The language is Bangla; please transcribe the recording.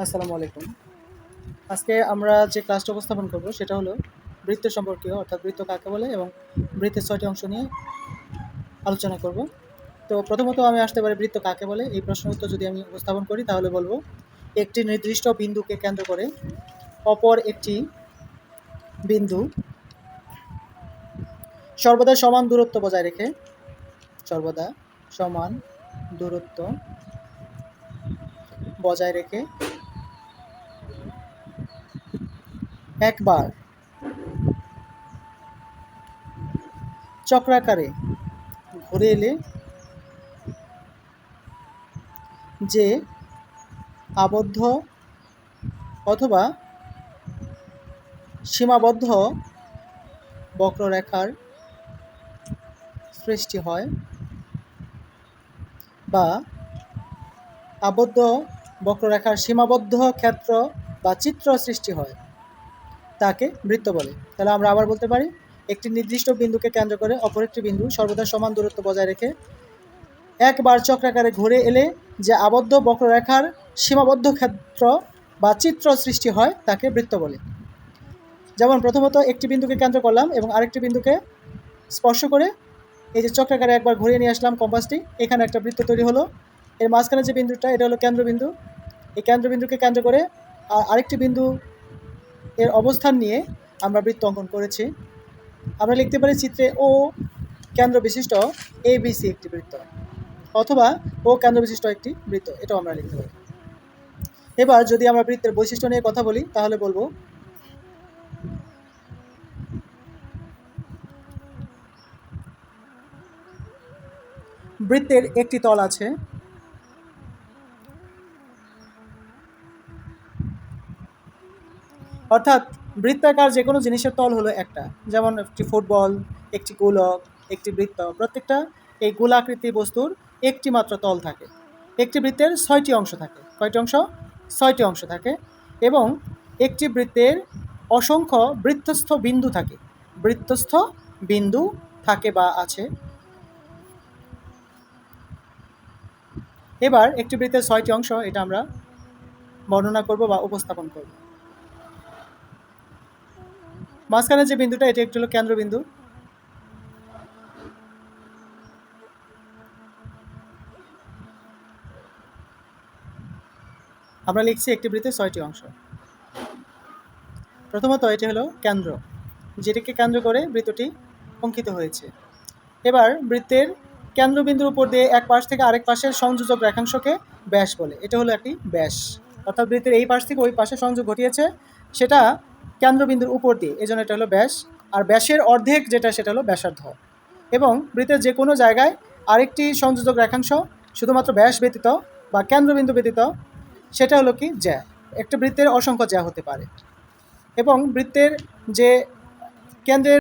আসসালামু আলাইকুম। আজকে আমরা যে ক্লাসটা উপস্থাপন করব সেটা হলো বৃত্ত সম্পর্কীয়, অর্থাৎ বৃত্ত কাকে বলে এবং বৃত্তের ছয়টি অংশ নিয়ে আলোচনা করব। তো প্রথমত আমি আসতে পারি বৃত্ত কাকে বলে? এই প্রশ্নের উত্তর যদি আমি উপস্থাপন করি তাহলে বলব, একটি নির্দিষ্ট বিন্দুকে কেন্দ্র করে অপর একটি বিন্দু সর্বদা সমান দূরত্ব বজায় রেখে, সর্বদা সমান দূরত্ব বজায় রেখে একবার। চক্রাকারে ঘুরে এলে যে আবদ্ধ অথবা সীমাবদ্ধ বক্ররেখার সৃষ্টি হয় বা আবদ্ধ বক্ররেখার সীমাবদ্ধ ক্ষেত্র বা চিত্র সৃষ্টি হয়। তাকে বৃত্ত বলে। তাহলে আমরা আবার বলতে পারি, একটি নির্দিষ্ট বিন্দুকে কেন্দ্র করে অপর একটি বিন্দু সর্বদা সমান দূরত্ব বজায় রেখে একবার চক্রাকারে ঘুরে এলে যে আবদ্ধ বক্ররেখার সীমাবদ্ধ ক্ষেত্র বা চিত্র সৃষ্টি হয় তাকে বৃত্ত বলে। যেমন প্রথমত একটি বিন্দুকে কেন্দ্র করলাম এবং আরেকটি বিন্দুকে স্পর্শ করে এই যে চক্রাকারে একবার ঘুরিয়ে নিয়ে আসলাম কম্পাসটি, এখানে একটা বৃত্ত তৈরি হলো। এর মাঝখানে যে বিন্দুটা, এটা হলো কেন্দ্রবিন্দু। এই কেন্দ্রবিন্দুকে কেন্দ্র করে আর আরেকটি বিন্দু এর অবস্থান নিয়ে আমরা বৃত্ত অঙ্কন করেছি। আমরা লিখতে পারি চিত্রে ও কেন্দ্র বিশিষ্ট এ বিসি একটি বৃত্ত অথবা ও কেন্দ্র বিশিষ্ট একটি বৃত্ত, এটাও আমরা লিখতে পারি। এবার যদি আমরা বৃত্তের বৈশিষ্ট্য নিয়ে কথা বলি, তাহলে বলব বৃত্তের একটি তল আছে। অর্থাৎ বৃত্তাকার যে কোনো জিনিসের তল হলো একটা। যেমন একটি ফুটবল, একটি গোলক, একটি বৃত্ত। প্রত্যেকটা এই গোলাকৃতি বস্তুর একটি মাত্র তল থাকে। একটি বৃত্তের ছয়টি অংশ থাকে। কয়টি অংশ? ছয়টি অংশ থাকে এবং একটি বৃত্তের অসংখ্য বৃত্তস্থ বিন্দু থাকে। বৃত্তস্থ বিন্দু থাকে বা আছে। এবার একটি বৃত্তের ছয়টি অংশ, এটা আমরা বর্ণনা করব বা উপস্থাপন করব। মাঝখানে যে বিন্দুটা, এটি একটি হলো কেন্দ্রবিন্দু। আমরা লিখছি একটি বৃত্তের ছয়টি অংশ। প্রথমত এটি হলো কেন্দ্র, যেটিকে কেন্দ্র করে বৃত্তটি অঙ্কিত হয়েছে। এবার বৃত্তের কেন্দ্রবিন্দুর উপর দিয়ে এক পাশ থেকে আরেক পাশের সংযোজক রেখাংশকে ব্যাস বলে। এটা হলো একটি ব্যাস। অর্থাৎ বৃত্তের এই পাশ থেকে ওই পাশে সংযোগ ঘটিয়েছে। সেটা কেন্দ্রবিন্দুর উপর দিয়ে, এই জন্য এটা হলো ব্যাস। আর ব্যাসের অর্ধেক যেটা, সেটা হলো ব্যাসার্ধ। এবং বৃত্তের যে কোনো জায়গায় আরেকটি সংযোজক রেখাংশ, শুধুমাত্র ব্যাস ব্যতীত বা কেন্দ্রবিন্দু ব্যতীত, সেটা হলো কি জ্যা। একটা বৃত্তের অসংখ্য জ্যা হতে পারে। এবং বৃত্তের যে কেন্দ্রের